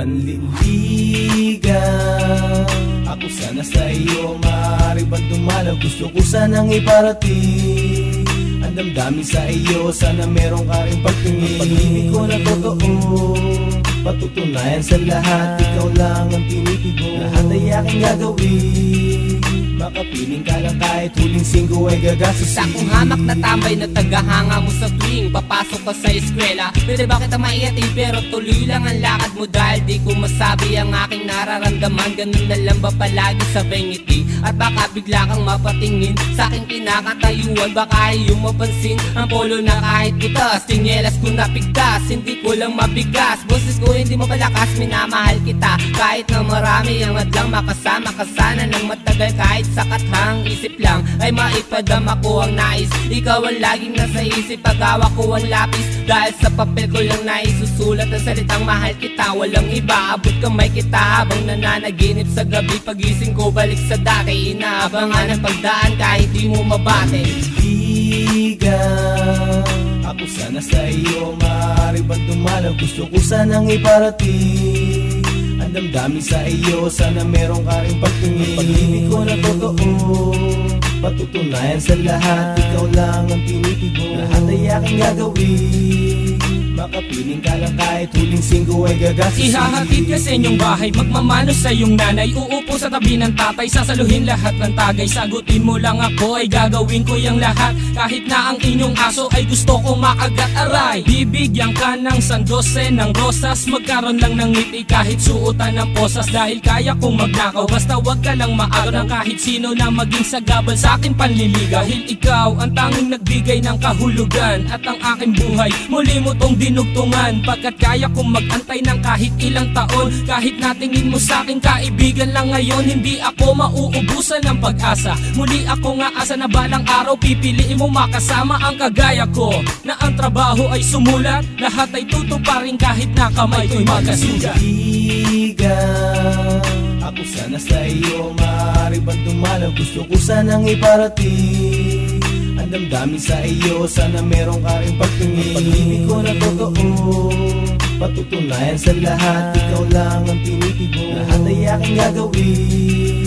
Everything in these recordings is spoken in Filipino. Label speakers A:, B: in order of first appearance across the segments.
A: manliligaw Ako sana sa iyo maaari bang dumalaw? Gusto ko sanang iparating Ang damdamin sa iyo. Sana meron ka rin pagtingin. Pag-ibig ko na totoo. Patutunayan sa lahat Ikaw lang ang tinitibo Lahat ay aking gagawin Makapiling ka lang kahit huling singgo ay gagastusin
B: Sa kong hamak na tambay na tagahanga mo sa tuwing Papasok ka sa eskwela. Pwede ba kita maiati pero tuloy lang ang lakad mo Dahil di ko masabi ang aking nararamdaman. Ganun na lang ba palagi sa ngiti At baka bigla kang mapatingin Sa aking kinakatayuan. Baka iyong mapansin Ang polo na kahit butas Tinyelas ko napigtas Hindi ko lang mabigas. Boses ko hindi mapalakas Minamahal kita. Kahit na marami ang adlang makasama ka sana ng matagal kahit sakat hang isip lang Ay maipadama ko ang nais. Ikaw ang laging nasa isip Pagawa ko ang lapis. Dahil sa papel ko lang naisusulat Ang salitang mahal kita. Walang iba Abot kamay kita Habang nananaginip sa gabi. Pagising ko balik sa dati Inaabangan ang pagdaan Kahit di mo mabate.
A: Ligaw Ako sana sa iyo Maaari bang dumalaw Gusto ko sanang iparating ang damdamin sa iyo. Sana meron ka rin pagtingin. Pag-ibig ko na totoo. Patutunayan sa lahat. Ikaw lang ang tinitibo Lahat ay aking gagawin Makapiling ka lang kahit huling singgo ay gagastusin.
C: Ihahatid ka sa inyong bahay Magmamano sa iyong nanay. Uupo sa tabi ng tatay Sasaluhin lahat ng tagay. Sagutin mo lang ako ay gagawin ko yung lahat. Kahit na ang inyong aso ay gusto kong makagat aray Bibigyan ka ng sandose ng rosas Magkaroon lang ng ngiti kahit suotan ng posas. Dahil kaya kong magnakaw Basta wag ka lang maagaw ng kahit sino na maging sagabal sa akin panliligaw Dahil ikaw ang tanging nagbigay ng kahulugan At ang aking buhay. Muli mo tong dinugtungan Pagkat kaya kong magantay ng kahit ilang taon Kahit natingin mo sa akin kaibigan lang ngayon Hindi ako mauubusan ng pag-asa. Muli ako nga asa na balang araw Pipiliin mo makasama ang kagaya ko. Na ang trabaho ay sumulat Lahat ay tutuparin kahit na kamay ko'y magkasugat.
A: Ako sana sa iyo Maaari bang dumalaw Gusto ko sanang iparating damdamin sa iyo. Sana meron ka rin pagtingin. Pag-ibig ko na totoo Patutunayan sa lahat. Ikaw lang ang tinitibo Lahat ay aking gagawin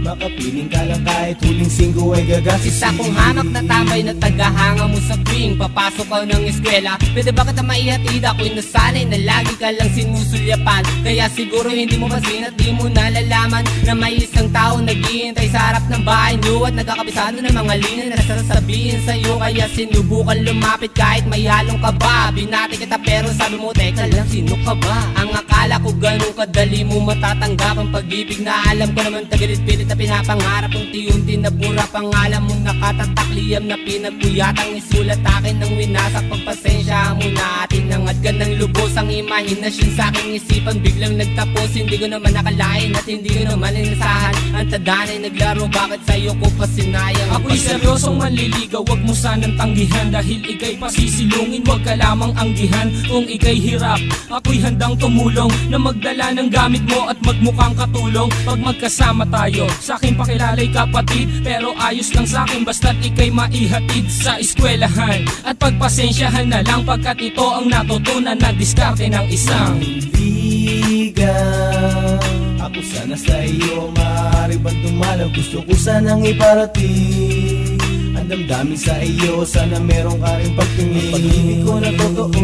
A: Makapiling ka lang kahit huling singgo ay gagastusin
B: Isa kong hamak na tambay na tagahanga mo sa tuwing Papasok ka ng eskwela. Pwede ba kita maihatid? Ako'y nasanay na lagi ka lang sinusulyapan. Kaya siguro hindi mo masin at di mo nalalaman Na may isang tao naghihintay sa harap ng bahay niyo At nagkakabisado ng mga linya na sasabihin sa'yo. Kaya sinubukan lumapit kahit may halong ka ba. Binati kita pero sabi mo teka lang sino ka ba? Ang akala ko ganun kadali mo matatanggap ang pag-ibig Na alam ko naman tagilit-pilit na pinapangarap Unti-unti na bura. Pangalan mo nakatatakliam Na pinagpuyatang isulat akin ng winasak Pagpasensya mo na atin. Nangad ka ng lubos ang imahinasyon sa aking isipan. Biglang nagtapos hindi ko naman nakalain At hindi ko naman inasahan Ang tadanay naglaro bakit sa'yo ko pa sinayang
C: Ako'y seryosong manliligaw, wag mo sanang tanggihan Dahil ikay pasisilungin, wag ka lamang anggihan Kung ikay hirap, ako'y handang tumulong Na magdala ng gamit mo at magmukhang katulong. Pag magkasama tayo, sa akin pakilalay kapatid. Pero ayos lang sa akin basta't ikay maihatid sa eskwelahan. At pagpasensyahan na lang pagkat ito ang natutunan na diskarte ng isang
A: Ligaw. Ako sana sa iyo Maaari bang dumalaw Gusto ko sanang iparating Ang damdamin sa iyo. Sana meron ka rin pagtingin. Pag-ibig ko na totoo.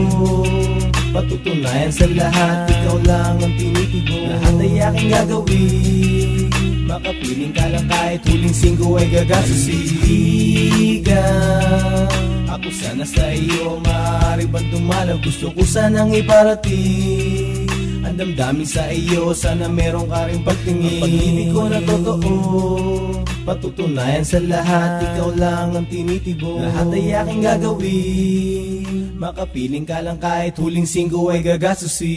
A: Patutunayan sa lahat. Ikaw lang ang tinitibo Lahat ay aking gagawin. Makapiling ka lang kahit huling singgo ay gagastusin Ligaw Ako sana sa iyo Maaari bang dumalaw? Gusto ko sanang iparating. Ang damdamin sa iyo Sana meron ka rin pagtingin. Pag-ibig ko na totoo. Patutunayan sa lahat Ikaw lang ang tinitibo Lahat ay aking gagawin. Makapiling ka lang kahit huling singgo ay gagastusin